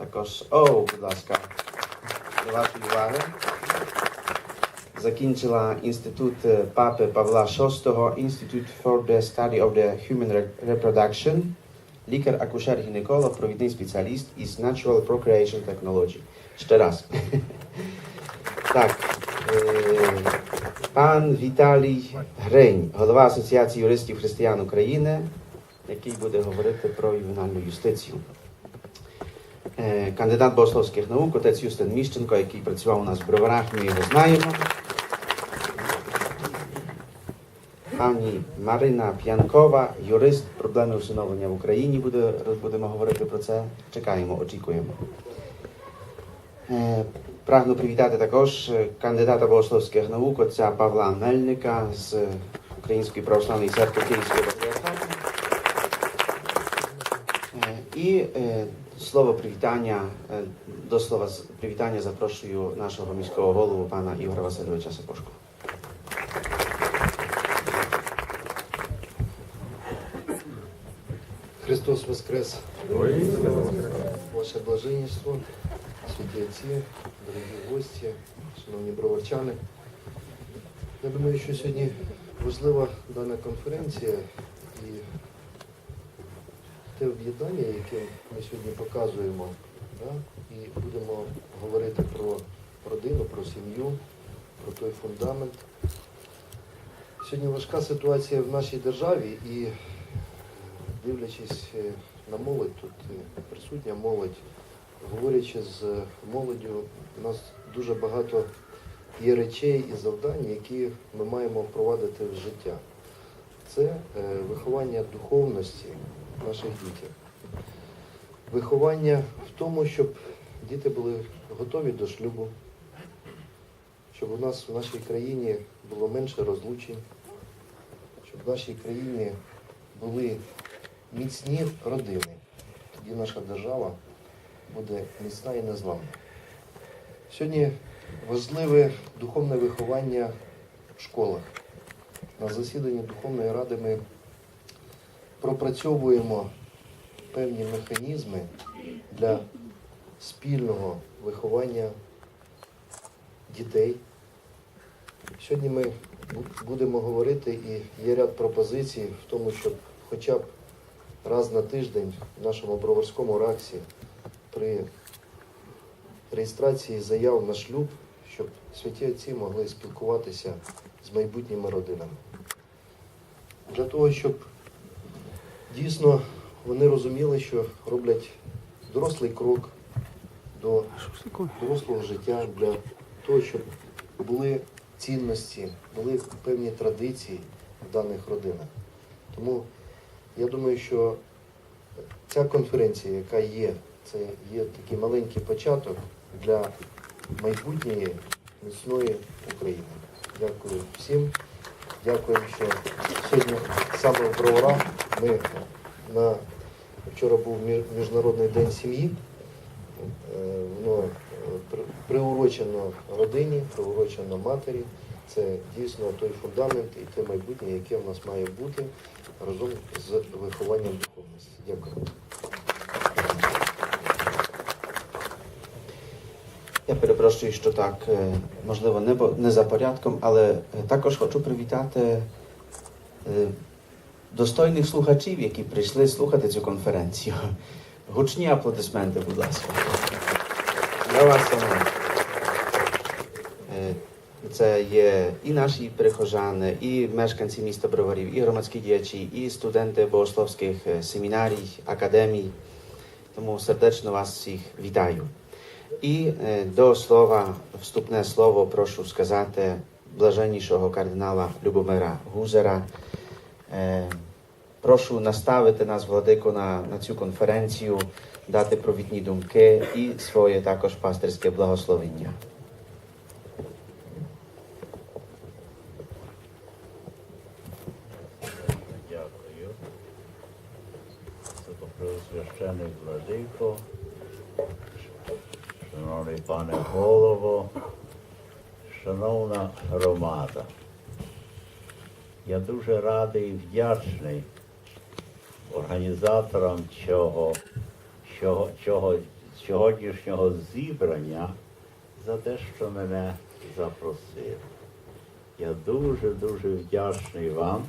Також, о, будь ласка, до вашої уваги. Закінчила інститут е, папи Павла VI, Institute for the Study of the Human Reproduction, лікар, акушер, гінеколог, провідний спеціаліст із Natural Procreation Technology. Ще раз. Так. е, Пан Віталій Грень, голова Асоціації юристів християн України, який буде говорити про ювенальну юстицію. Кандидат богословських наук, отець Юстин Міщенко, який працював у нас в броварах, ми його знаємо. Пані Марина П'янкова, юрист, проблеми усиновлення в Україні, буде, будемо говорити про це. Чекаємо, очікуємо. Прагну привітати також кандидата богословських наук, отця Павла Мельника з Української православної церкви Київського патріархату. І слово привітання, е, до слова привітання запрошую нашого міського голову пана Ігоря Васильовича Сапошко. Христос Воскрес! Ваше блаженніство, святі отці, дорогі гості, шановні броварчани. Я думаю, що сьогодні важлива дана конференція те об'єднання, яке ми сьогодні показуємо, да? і будемо говорити про родину, про сім'ю, про той фундамент. Сьогодні важка ситуація в нашій державі і дивлячись е, на молодь, тут е, присутня молодь, говорячи з молоддю, у нас дуже багато є речей і завдань, які ми маємо впровадити в життя. Це е, виховання духовності наших дітей. Виховання в тому, щоб діти були готові до шлюбу, щоб у нас в нашій країні було менше розлучень, щоб в нашій країні були міцні родини. Тоді наша держава буде міцна і незламна. Сьогодні важливе духовне виховання в школах. На засіданні Духовної Ради ми пропрацьовуємо певні механізми для спільного виховання дітей. Сьогодні ми будемо говорити і є ряд пропозицій в тому, щоб хоча б раз на тиждень в нашому броварському раксі при реєстрації заяв на шлюб, щоб святі отці могли спілкуватися з майбутніми родинами. Для того, щоб дійсно вони розуміли, що роблять дорослий крок до дорослого життя, для того, щоб були цінності, були певні традиції в даних родинах. Тому я думаю, що ця конференція, яка є, це є такий маленький початок для майбутньої міцної України. Дякую всім. Дякую, що сьогодні саме в Броварах ми на вчора був Мі- Міжнародний день сім'ї. Е, Воно е, приурочено родині, приурочено матері. Це дійсно той фундамент і те майбутнє, яке в нас має бути разом з вихованням духовності. Дякую. Я перепрошую, що так, е, можливо, не, за порядком, але також хочу привітати достойних слухачів, які прийшли слухати цю конференцію. Гучні аплодисменти, будь ласка. Для вас самих. Е, Це є і наші прихожани, і мешканці міста Броварів, і громадські діячі, і студенти богословських е, семінарій, академій. Тому сердечно вас всіх вітаю. І е, до слова, вступне слово прошу сказати блаженнішого кардинала Любомира Гузера. Е, Прошу наставити нас, владико, на, на цю конференцію, дати провідні думки і своє також пастирське благословення. Дякую. Священий владико, шановний пане голово, шановна громада. Я дуже радий і вдячний організаторам цього, цього, цього сьогоднішнього зібрання за те, що мене запросили. Я дуже-дуже вдячний вам.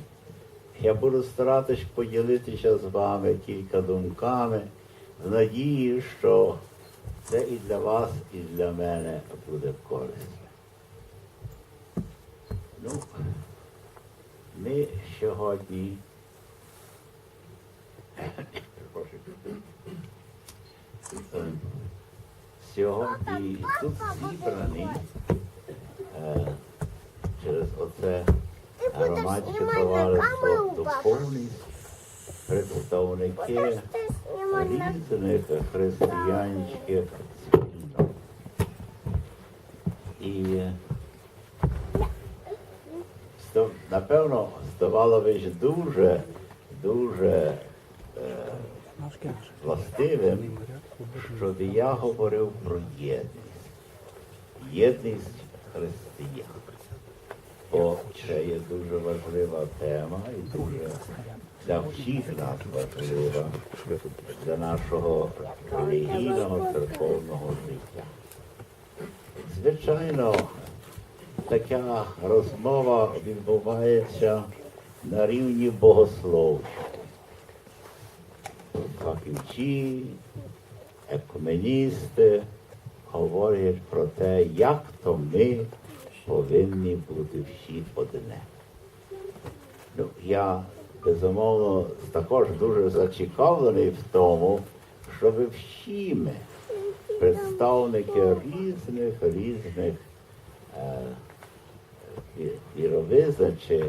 Я буду старатись поділитися з вами кілька думками в надії, що це і для вас, і для мене буде корисно. Ну, ми сьогодні. Сьогодні тут зібрані е, через оце громадське товариство духовність, представники різних християнських спільнот. І напевно здавалося б дуже, дуже е, властивим, щоб я говорив про єдність. Єдність християн. Бо це є дуже важлива тема і дуже для всіх нас важлива для нашого релігійного церковного життя. Звичайно, така розмова відбувається на рівні богослов'я. Фахівці, екуменісти говорять про те, як то ми повинні бути всі одне. Ну, я безумовно також дуже зацікавлений в тому, щоб всі ми, представники різних різних е, ві- віровизнач чи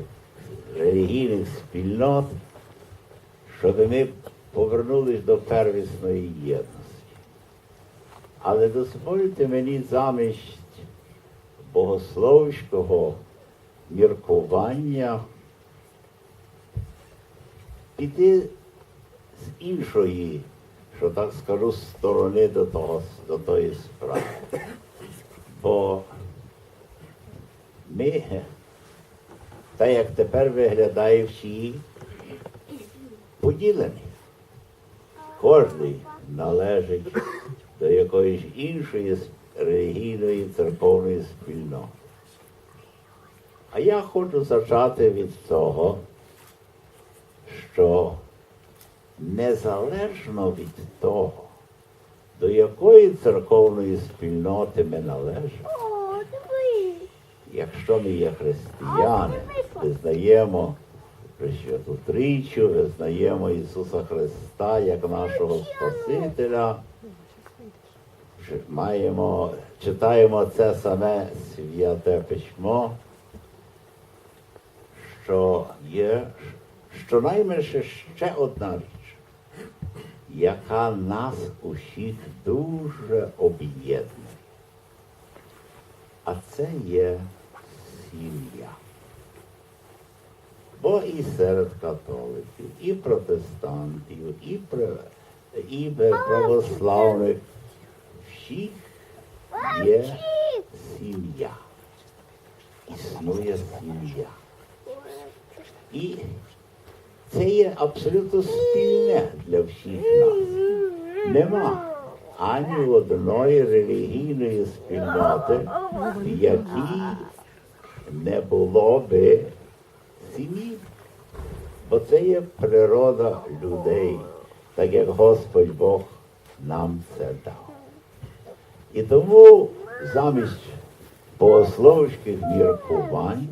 релігійних спільнот, щоб ми повернулись до первісної єдності. Але дозвольте мені замість богословського міркування піти з іншої, що так скажу, сторони до, того, до тої справи. Бо ми, так як тепер виглядає всі, поділені. Кожний належить до якоїсь іншої релігійної церковної спільноти. А я хочу зачати від того, що незалежно від того, до якої церковної спільноти ми належимо, якщо ми є християни, визнаємо Пресвяту Трійчу, визнаємо Ісуса Христа як нашого Спасителя, маємо, читаємо це саме святе письмо, що є щонайменше ще одна річ, яка нас усіх дуже об'єднує. А це є сім'я. Бо і серед католиків, і протестантів, і, і православних всіх є сім'я. Існує сім'я. І це є абсолютно спільне для всіх нас. Нема ані одної релігійної спільноти, в якій не було би сім'ї. Бо це є природа людей, так як Господь Бог нам це дав. І тому замість богословських міркувань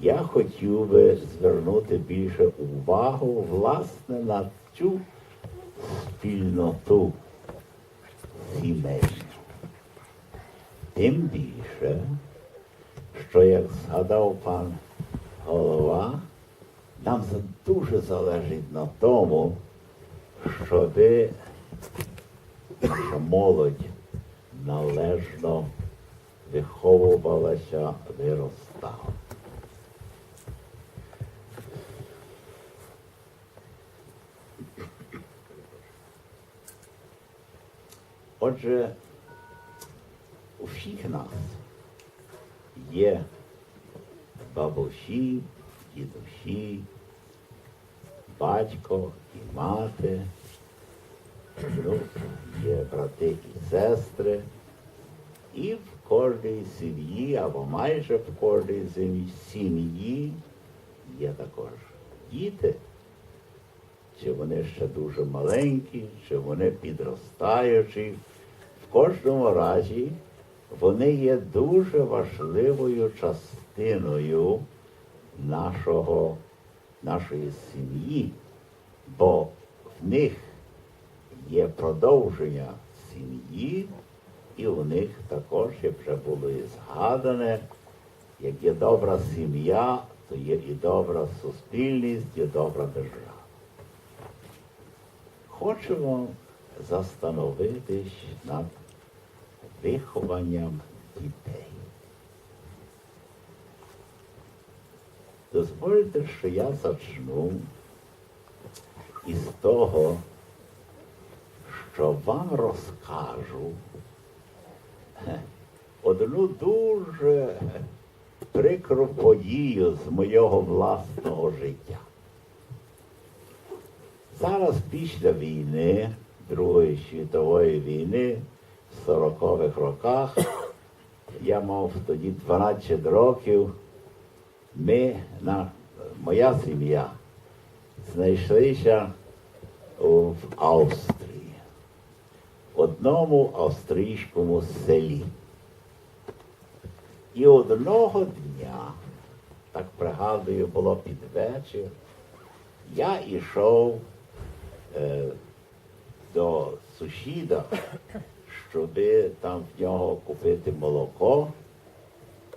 я хотів би звернути більше увагу власне на цю спільноту сімейну. Тим більше, що як згадав пан голова, нам дуже залежить на тому, щоб молодь належно виховувалася, виростала. Отже, у всіх нас є бабусі, дідусі, батько і мати, ну, є брати і сестри, і в кожній сім'ї, або майже в кожній сім'ї- є також діти. Чи вони ще дуже маленькі, чи вони підростаючі. В кожному разі вони є дуже важливою частиною нашого, нашої сім'ї, бо в них є продовження сім'ї, і у них також, як вже було і згадане, як є добра сім'я, то є і добра суспільність, є добра держава. Хочемо застановитись над вихованням дітей. Дозвольте, що я зачну із того, що вам розкажу одну дуже прикру подію з моєго власного життя. Зараз після війни, Другої світової війни, 40-х роках, я мав тоді 12 років, ми, на, моя сім'я, знайшлися в Австрії, в одному австрійському селі. І одного дня, так пригадую, було під вечір, я йшов е, до сусіда, щоб там в нього купити молоко.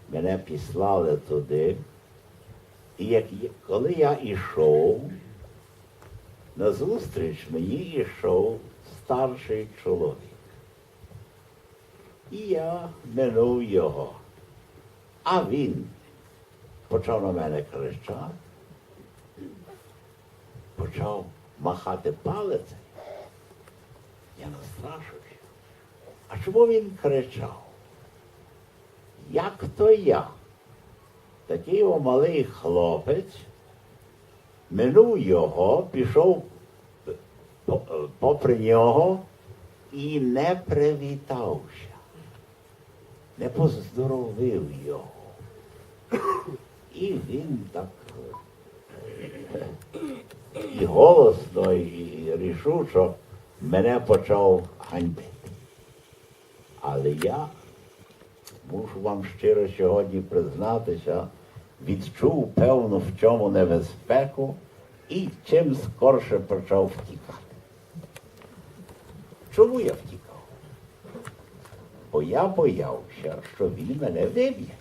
Мене післали туди. І як, коли я йшов, назустріч мені йшов старший чоловік. І я минув його. А він почав на мене кричати, почав махати палець. Я настрашився. А чому він кричав? Як то я? Такий о малий хлопець, минув його, пішов попри нього і не привітався, не поздоровив його. І він так і голосно, і рішучо мене почав ганьбити. Але я мушу вам щиро сьогодні признатися, відчув певну в чому небезпеку і чим скорше почав втікати. Чому я втікав? Бо я боявся, що він мене виб'є.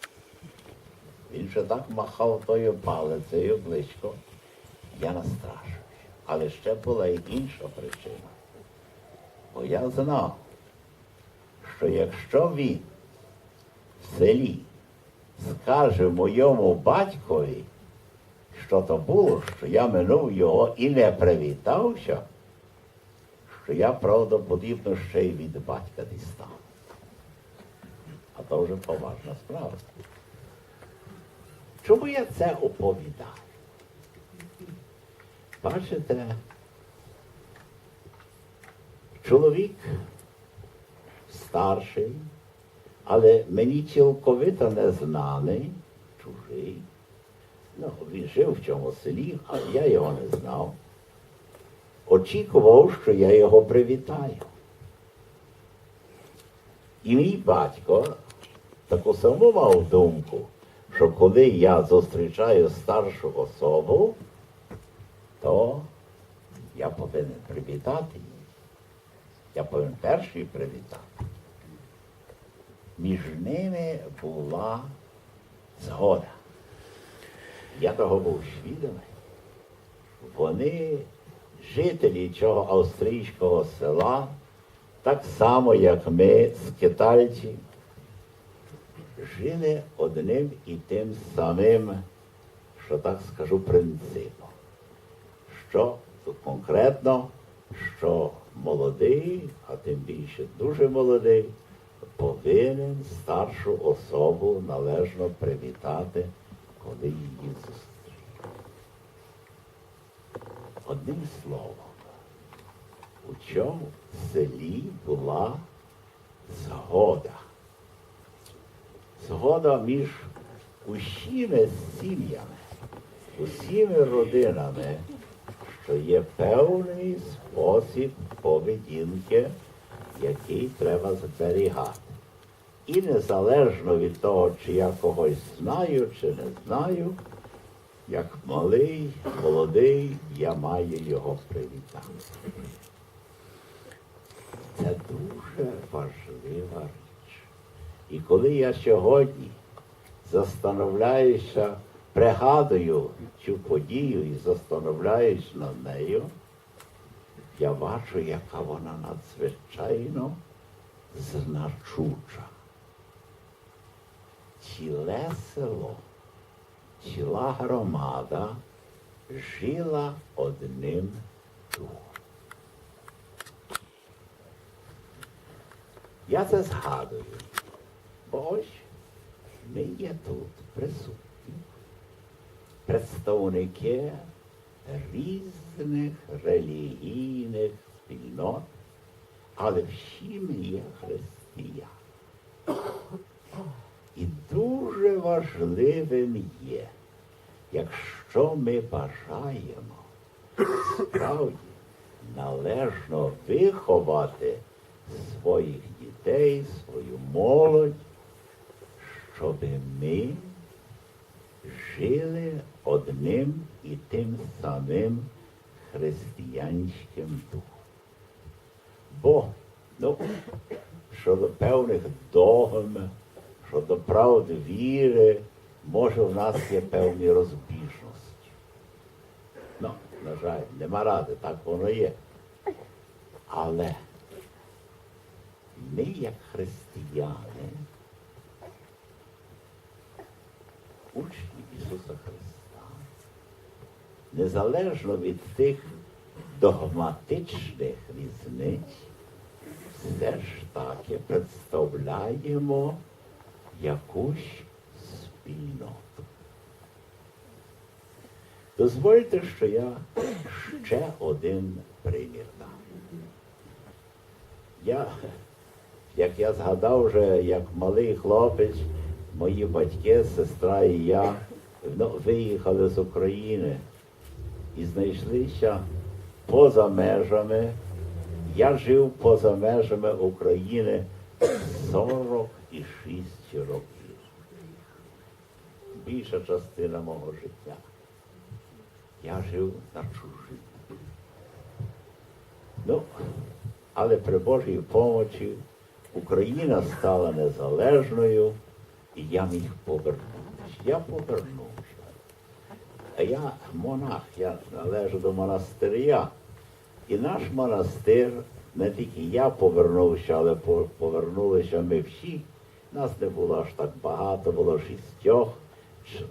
Він ще так махав тою палицею близько. Я настрашився. Але ще була і інша причина. Бо я знав, що якщо він в селі скаже моєму батькові, що то було, що я минув його і не привітався, що я правдоподібно ще й від батька дістану. А то вже поважна справа. Чому я це оповідаю? Бачите, чоловік старший, але мені цілковито незнаний, чужий. Ну, він жив в цьому селі, а я його не знав. Очікував, що я його привітаю. І мій батько таку саму мав думку, що коли я зустрічаю старшу особу, то я повинен привітати її. Я повинен перший привітати. Між ними була згода. Я того був свідомий. Вони, жителі цього австрійського села, так само, як ми, скитальці, жили одним і тим самим, що так скажу, принципом. Що конкретно, що молодий, а тим більше дуже молодий, повинен старшу особу належно привітати, коли її зустріне. Одним словом, у чому в селі була згода. Згода між усіми сім'ями, усіми родинами, що є певний спосіб поведінки, який треба зберігати. І незалежно від того, чи я когось знаю, чи не знаю, як малий, молодий, я маю його привітати. Це дуже важлива річ. І коли я сьогодні застановляюся, пригадую цю подію і застановляюсь над нею, я бачу, яка вона надзвичайно значуча. Ціле село, ціла громада жила одним духом. Я це згадую, бо ось ми є тут присутні, представники різних релігійних спільнот, але всі ми є християни. І дуже важливим є, якщо ми бажаємо справді належно виховати своїх дітей, свою молодь, щоб ми жили одним і тим самим християнським духом. Бо ну, щодо певних догм, щодо правди віри, може в нас є певні розбіжності. Ну, на жаль, нема ради, так воно є. Але ми, як християни, учні Ісуса Христа, незалежно від тих догматичних різниць, все ж таки представляємо якусь спільноту. Дозвольте, що я ще один примір дам. Я, як я згадав вже, як малий хлопець, мої батьки, сестра і я виїхали з України і знайшлися поза межами. Я жив поза межами України 46 років. Більша частина мого життя. Я жив на чужині. Ну, але при Божій помочі Україна стала незалежною, і я міг повернутися. Я повернувся. А я монах, я належу до монастиря. І наш монастир, не тільки я повернувся, але повернулися ми всі. Нас не було аж так багато, було шістьох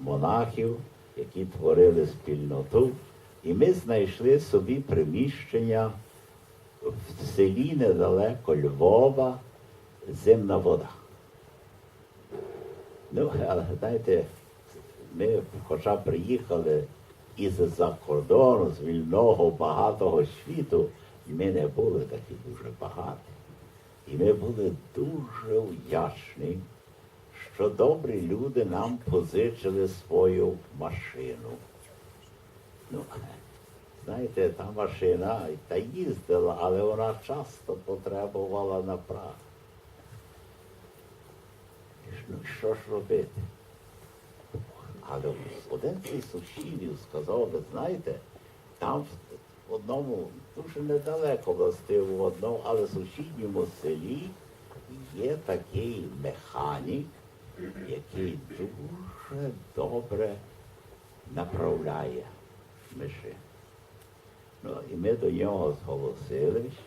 монахів, які творили спільноту. І ми знайшли собі приміщення в селі недалеко Львова, зимна вода. Ну, але знаєте, ми хоча приїхали із-за кордону, з вільного багатого світу, ми не були такі дуже багаті. І ми були дуже вдячні, що добрі люди нам позичили свою машину. Ну, знаєте, та машина та їздила, але вона часто потребувала направ. Ну, що ж робити? Але один цей сусідів сказав, ви знаєте, там в одному, дуже недалеко власне, в одному, але в сусідньому селі є такий механік, який дуже добре направляє миші. Ну, і ми до нього зголосились,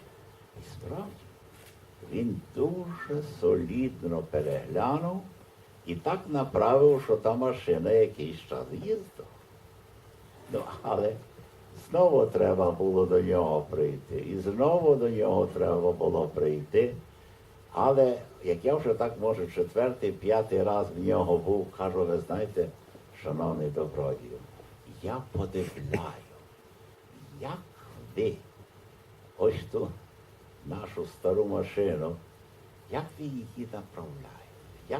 і справді він дуже солідно переглянув і так направив, що та машина якийсь час їздила. Ну, але знову треба було до нього прийти. І знову до нього треба було прийти. Але як я вже так може четвертий, п'ятий раз в нього був, кажу, ви знаєте, шановний добродію, я подивляю, як ви ось тут нашу стару машину, як ви її направляєте?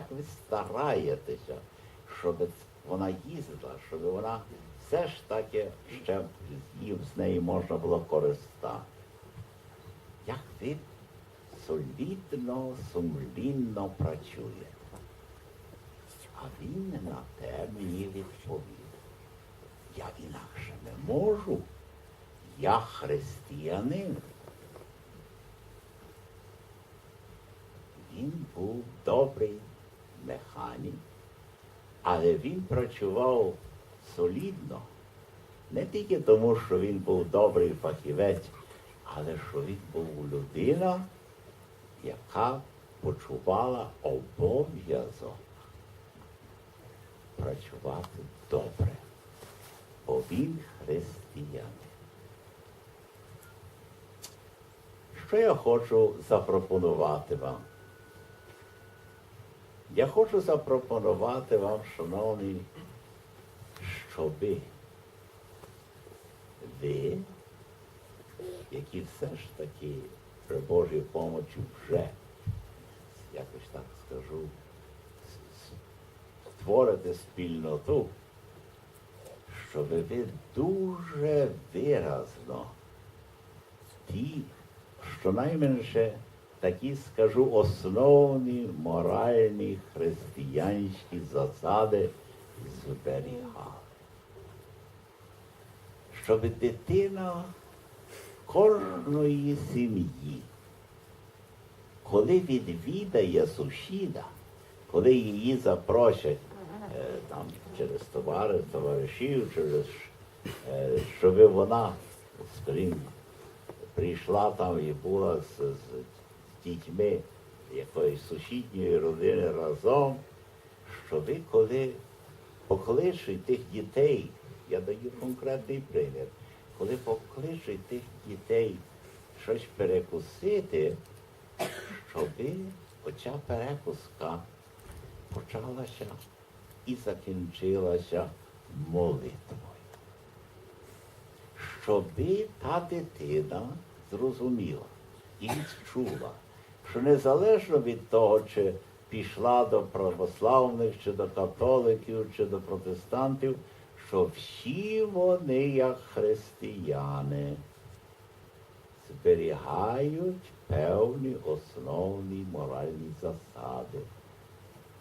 Як ви стараєтеся, щоб вона їздила, щоб вона все ж таки ще з нею можна було користати? Як ви солідно, сумлінно працюєте? А він на те мені відповів. Я інакше не можу. Я християнин. Він був добрий механік, але він працював солідно. Не тільки тому, що він був добрий фахівець, але що він був людина, яка почувала обов'язок працювати добре, бо він християнин. Що я хочу запропонувати вам? Я хочу запропонувати вам, шановні, щоби ви, які все ж таки при Божій помочі вже, якось так скажу, створите спільноту, щоб ви дуже виразно ті, щонайменше такі, скажу, основні моральні християнські засади зберігали. Щоб дитина кожної сім'ї, коли відвідає сусіда, коли її запросять е, там, через товари, товаришів, через, е, щоб вона, скажімо, прийшла там і була з, з, дітьми якоїсь сусідньої родини разом, що ви коли покличуть тих дітей, я даю конкретний примір, коли покличуть тих дітей щось перекусити, щоб оця перекуска почалася і закінчилася молитвою. Щоби та дитина зрозуміла і відчула, що незалежно від того, чи пішла до православних, чи до католиків, чи до протестантів, що всі вони, як християни, зберігають певні основні моральні засади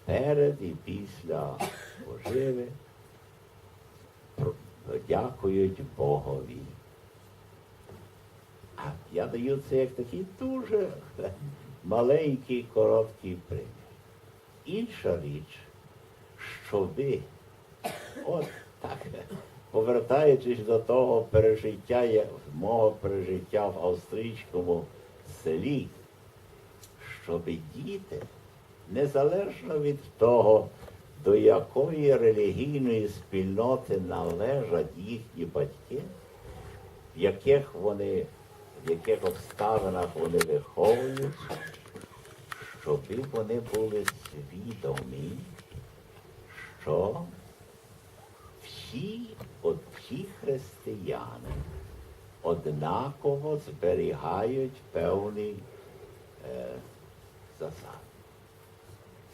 перед і після поживи дякують Богові. А я даю це як такий дуже маленький, короткий примір. Інша річ, що ви, от так, повертаючись до того пережиття, мого пережиття в австрійському селі, щоб діти, незалежно від того, до якої релігійної спільноти належать їхні батьки, в яких вони, в яких обставинах вони виховують, щоб вони були свідомі, що всі, от всі християни однаково зберігають певні е, засади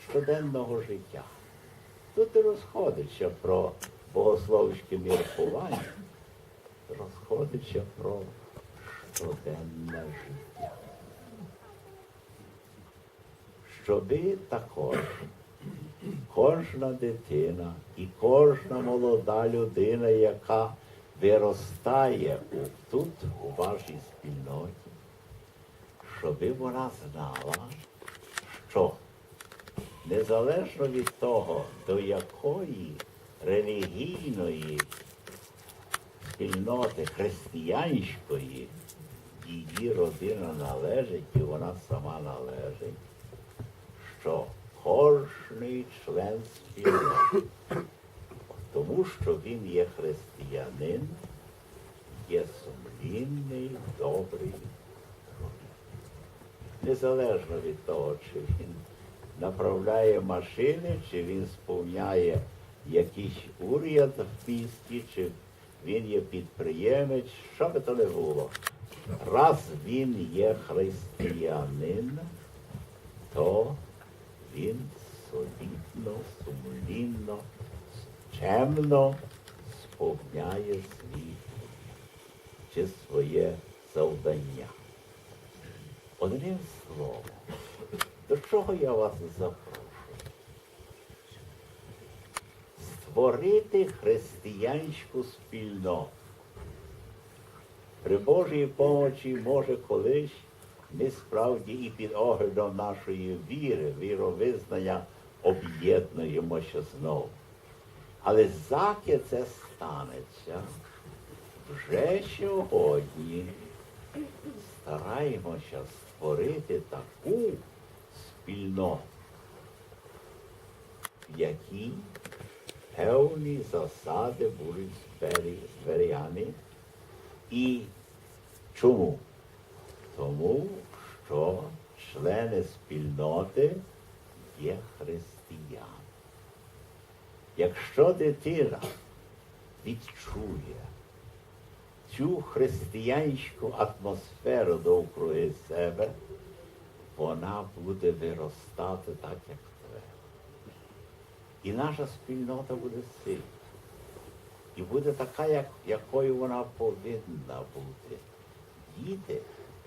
щоденного життя. Тут і розходиться про богословське міркування, розходиться про життя. Щоби також кожна дитина і кожна молода людина, яка виростає тут, у вашій спільноті, щоби вона знала, що незалежно від того, до якої релігійної спільноти християнської її родина належить, і вона сама належить, що кожний член спільноти, тому що він є християнин, є сумлінний, добрий, незалежно від того, чи він направляє машини, чи він сповняє якийсь уряд в місті, чи він є підприємець, що би то не було. раз він є християнин, то він солідно, сумлінно, чемно сповняє свій чи своє завдання. Одним словом, до чого я вас запрошую? Створити християнську спільноту. При Божій помочі, може, колись ми справді і під оглядом нашої віри, віровизнання об'єднуємося знову. Але заки це станеться, вже сьогодні стараємося створити таку спільноту, в якій певні засади будуть збері- зберігані. І чому? Тому що члени спільноти є християни. Якщо дитина відчує цю християнську атмосферу довкруги себе, вона буде виростати так, як. І наша спільнота буде сильна. І буде така, як, якою вона повинна бути. Діти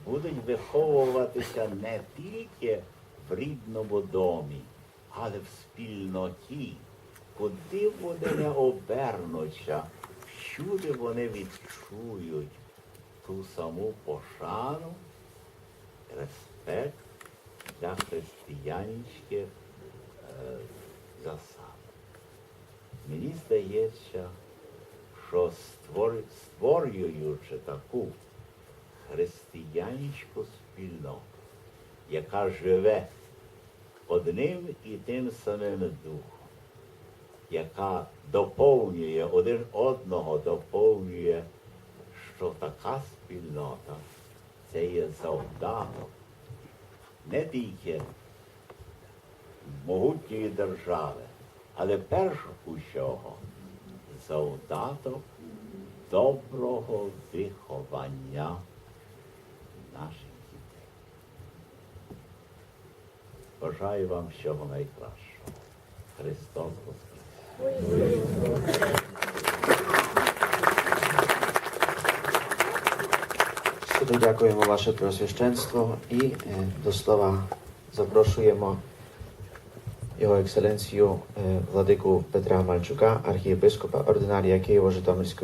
будуть виховуватися не тільки в рідному домі, але в спільноті, куди вони не обернуться, всюди вони відчують ту саму пошану, респект для християнських е. Мені здається, що створ- створюючи таку християнську спільноту, яка живе одним і тим самим духом, яка доповнює один одного, доповнює, що така спільнота це є завдаток не тільки могутньої держави, але перш усього завдаток доброго виховання наших дітей. Бажаю вам всього найкращого. Христос Воскрес! Дякуємо ваше Преосвященство і е, до слова запрошуємо Його Екселенцію владику Петра Мальчука, архієпископа ординарія Києво-Житомирської